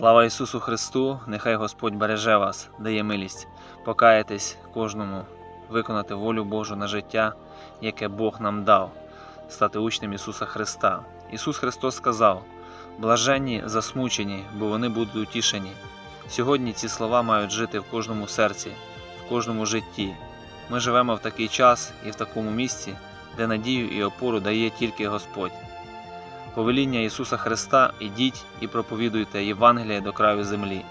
Слава Ісусу Христу! Нехай Господь береже вас, дає милість, покаятись кожному, виконати волю Божу на життя, яке Бог нам дав, стати учнем Ісуса Христа. Ісус Христос сказав: блаженні засмучені, бо вони будуть утішені. Сьогодні ці слова мають жити в кожному серці, в кожному житті. Ми живемо в такий час і в такому місці, де надію і опору дає тільки Господь. Повеління Ісуса Христа ідіть і проповідуйте Євангеліє до краю землі.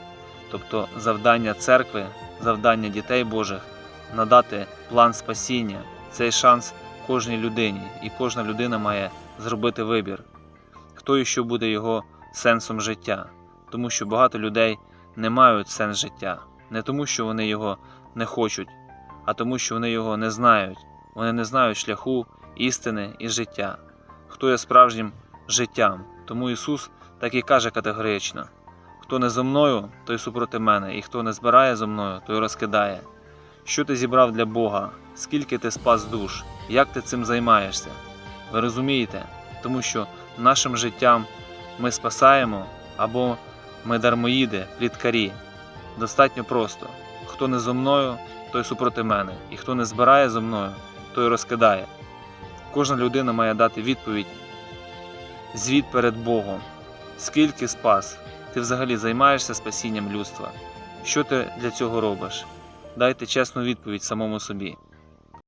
Тобто завдання церкви, завдання дітей Божих надати план спасіння, цей шанс кожній людині, і кожна людина має зробити вибір, хто і що буде його сенсом життя, тому що багато людей не мають сенс життя, не тому, що вони його не хочуть, а тому, що вони його не знають. Вони не знають шляху, істини і життя. Хто є справжнім життям. Тому Ісус так і каже категорично: хто не зо мною, той супроти мене, і хто не збирає зо мною, той розкидає. Що ти зібрав для Бога? Скільки ти спас душ? Як ти цим займаєшся? Ви розумієте? Тому що нашим життям ми спасаємо або ми дармоїди, пліткарі. Достатньо просто. Хто не зо мною, той супроти мене, і хто не збирає зо мною, той розкидає. Кожна людина має дати відповідь звіт перед Богом. Скільки спас? Ти взагалі займаєшся спасінням людства? Що ти для цього робиш? Дайте чесну відповідь самому собі.